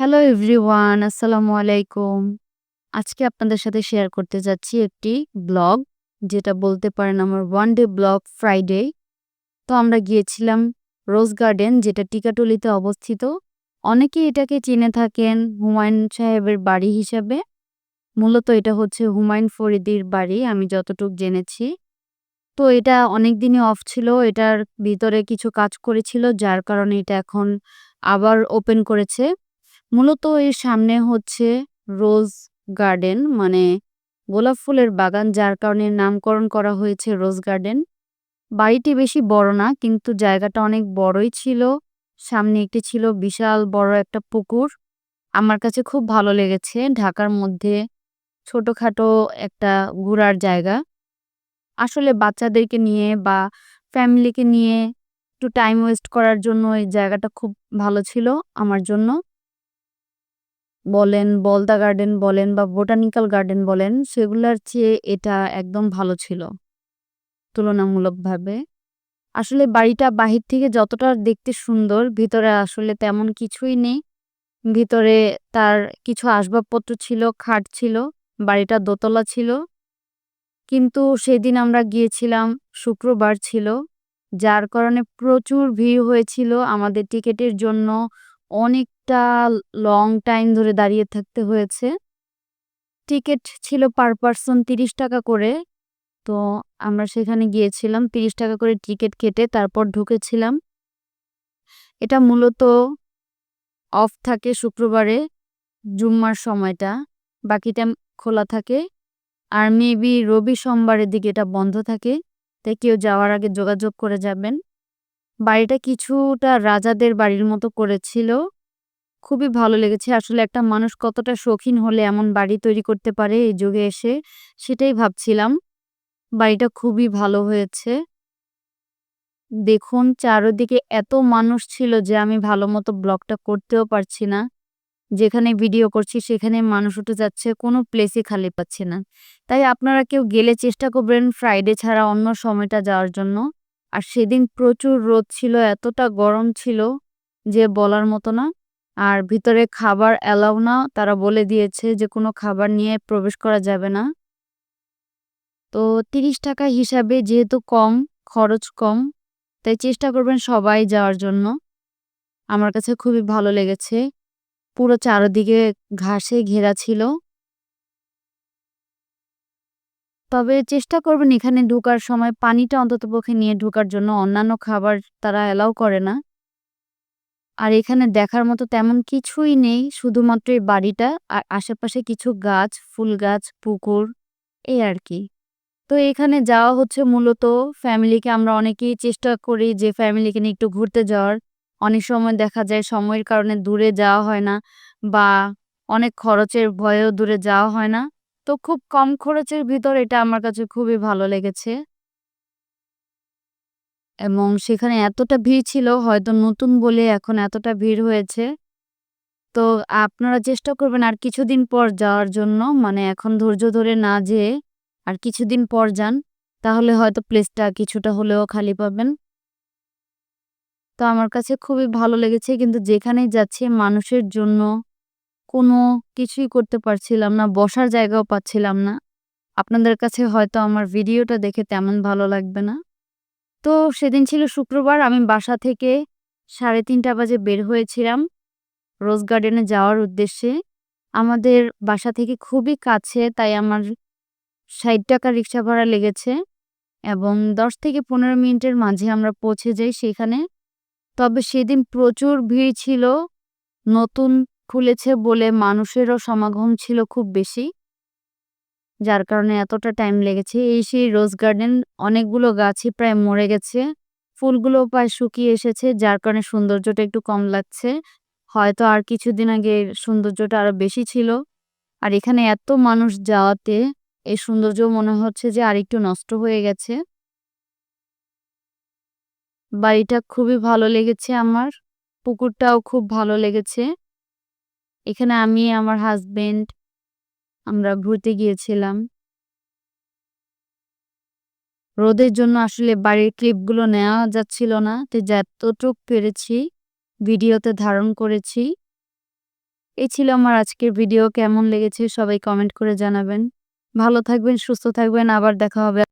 Hello everyone আসসালামু আলাইকুম আজকে আপনাদের সাথে শেয়ার করতে যাচ্ছি একটি ব্লগ যেটা বলতে পারেন আমার ওয়ান ডে ব্লগ ফ্রাইডে তো আমরা গিয়েছিলাম রোজ গার্ডেন যেটা টিকাটুলিতে অবস্থিত। অনেকে এটাকে চিনে থাকেন হুমায়ুন সাহেবের বাড়ি হিসাবে। মূলত এটা হচ্ছে হুমায়ুন ফরিদির বাড়ি, আমি যতটুক জেনেছি। তো এটা অনেক দিনই অফ ছিল, এটার ভিতরে কিছু কাজ করেছিল, যার কারণে এটা এখন আবার ওপেন করেছে। মূলত এর সামনে হচ্ছে রোজ গার্ডেন মানে গোলাপ ফুলের বাগান, যার কারণে নামকরণ করা হয়েছে রোজ গার্ডেন। বাড়িটি বেশি বড় না, কিন্তু জায়গাটা অনেক বড়ই ছিল। সামনে একটি ছিল বিশাল বড় একটা পুকুর। আমার কাছে খুব ভালো লেগেছে। ঢাকার মধ্যে ছোটখাটো একটা ঘোরার জায়গা। আসলে বাচ্চাদেরকে নিয়ে বা ফ্যামিলিকে নিয়ে একটু টাইম ওয়েস্ট করার জন্য এই জায়গাটা খুব ভালো ছিল আমার জন্য। বলেন, বলদা গার্ডেন বলেন বা বোটানিক্যাল গার্ডেন বলেন, সেগুলার চেয়ে এটা একদম ভালো ছিল তুলনামূলকভাবে। আসলে বাড়িটা বাহির থেকে যতটা দেখতে সুন্দর, ভিতরে আসলে তেমন কিছুই নেই। ভিতরে তার কিছু আসবাবপত্র ছিল, খাট ছিল, বাড়িটা দোতলা ছিল। কিন্তু সেদিন আমরা গিয়েছিলাম, শুক্রবার ছিল, যার কারণে প্রচুর ভিড় হয়েছিল আমাদের টিকেটের জন্য। অনেকটা লং টাইম ধরে দাঁড়িয়ে থাকতে হয়েছে। টিকিট ছিল পার পারসন তিরিশ টাকা করে। তো আমরা সেখানে গিয়েছিলাম, তিরিশ টাকা করে টিকিট কেটে তারপর ঢুকেছিলাম। এটা মূলত অফ থাকে শুক্রবারে, জুম্মার সময়টা। বাকিটা খোলা থাকে। আর মেবি রবি সোমবারের দিকে এটা বন্ধ থাকে। তাই কেউ যাওয়ার আগে যোগাযোগ করে যাবেন। বাড়িটা কিছুটা রাজাদের বাড়ির মতো করেছিল। খুবই ভালো লেগেছে। আসলে একটা মানুষ কতটা শৌখিন হলে এমন বাড়ি তৈরি করতে পারে এই যুগে এসে, সেটাই ভাবছিলাম। বাড়িটা খুবই ভালো হয়েছে। দেখুন, চারদিকে এত মানুষ ছিল যে আমি ভালো মতো ব্লগটা করতেও পারছি না। যেখানে ভিডিও করছি, সেখানে মানুষ উঠে যাচ্ছে, কোনো প্লেসই খালি পাচ্ছি না। তাই আপনারা কেউ গেলে চেষ্টা করবেন ফ্রাইডে ছাড়া অন্য সময়টা যাওয়ার জন্য। আর সেদিন প্রচুর রোদ ছিল, এতটা গরম ছিল যে বলার মতো না। আর ভিতরে খাবার অ্যালাউ না, তারা বলে দিয়েছে যে কোনো খাবার নিয়ে প্রবেশ করা যাবে না। তো তিরিশ টাকা হিসাবে যেহেতু কম, খরচ কম, তাই চেষ্টা করবেন সবাই যাওয়ার জন্য। আমার কাছে খুবই ভালো লেগেছে। পুরো চারদিকে ঘাসে ঘেরা ছিল। তবে চেষ্টা করবেন এখানে ঢোকার সময় পানিটা অন্ততপক্ষে নিয়ে ঢোকার জন্য। অন্যান্য খাবার তারা অ্যালাউ করে না। আর এখানে দেখার মতো তেমন কিছুই নেই, শুধুমাত্র এই বাড়িটা আর আশেপাশে কিছু গাছ, ফুল গাছ, পুকুর, এই আর কি। তো এখানে যাওয়া হচ্ছে মূলত ফ্যামিলিকে। আমরা অনেকেই চেষ্টা করি যে ফ্যামিলিকে নিয়ে একটু ঘুরতে যাওয়ার। অনেক সময় দেখা যায় সময়ের কারণে দূরে যাওয়া হয় না বা অনেক খরচের ভয়েও দূরে যাওয়া হয় না। তো খুব কম খরচের ভিতর এটা আমার কাছে খুবই ভালো লেগেছে। এবং সেখানে এতটা ভিড় ছিল, হয়তো নতুন বলে এখন এতটা ভিড় হয়েছে। তো আপনারা চেষ্টা করবেন আর কিছুদিন পর যাওয়ার জন্য মানে এখন ধৈর্য ধরে না যেয়ে আর কিছুদিন পর যান, তাহলে হয়তো প্লেসটা কিছুটা হলেও খালি পাবেন। তো আমার কাছে খুবই ভালো লেগেছে, কিন্তু যেখানেই যাচ্ছি মানুষের জন্য কোনো কিছুই করতে পারছিলাম না, বসার জায়গাও পাচ্ছিলাম না। আপনাদের কাছে হয়তো আমার ভিডিওটা দেখে তেমন ভালো লাগবে না। তো সেদিন ছিল শুক্রবার, আমি বাসা থেকে সাড়ে তিনটা বাজে বের হয়েছিলাম রোজ গার্ডেনে যাওয়ার উদ্দেশ্যে। আমাদের বাসা থেকে খুবই কাছে, তাই আমার ষাট টাকা রিক্সা ভাড়া লেগেছে এবং দশ থেকে পনেরো মিনিটের মাঝে আমরা পৌঁছে যাই সেখানে। তবে সেদিন প্রচুর ভিড় ছিল, নতুন খুলেছে বলে মানুষেরও সমাগম ছিল খুব বেশি। যার কারণে এতটা টাইম লেগেছে। এই সেই রোজ গার্ডেন অনেকগুলো গাছই প্রায় মরে গেছে। ফুলগুলো প্রায় শুকিয়ে এসেছে, যার কারণে সৌন্দর্যটা একটু কম লাগছে। হয়তো আর কিছুদিন আগে সৌন্দর্যটা আরও বেশি ছিল। আর এখানে এত মানুষ যাওয়াতে এই সৌন্দর্য মনে হচ্ছে যে আর একটু নষ্ট হয়ে গেছে। বাড়িটা খুবই ভালো লেগেছে আমার। পুকুরটাও খুব ভালো লেগেছে। এখানে আমি, আমার হাজবেন্ড আমরা ঘুরতে গিয়েছিলাম। রোদের জন্য আসলে বাড়ির ক্লিপগুলো নেওয়া যাচ্ছিল না, তো যতটুক পেরেছি ভিডিওতে ধারণ করেছি। এই ছিল আমার আজকের ভিডিও, কেমন লেগেছে সবাই কমেন্ট করে জানাবেন। ভালো থাকবেন, সুস্থ থাকবেন, আবার দেখা হবে।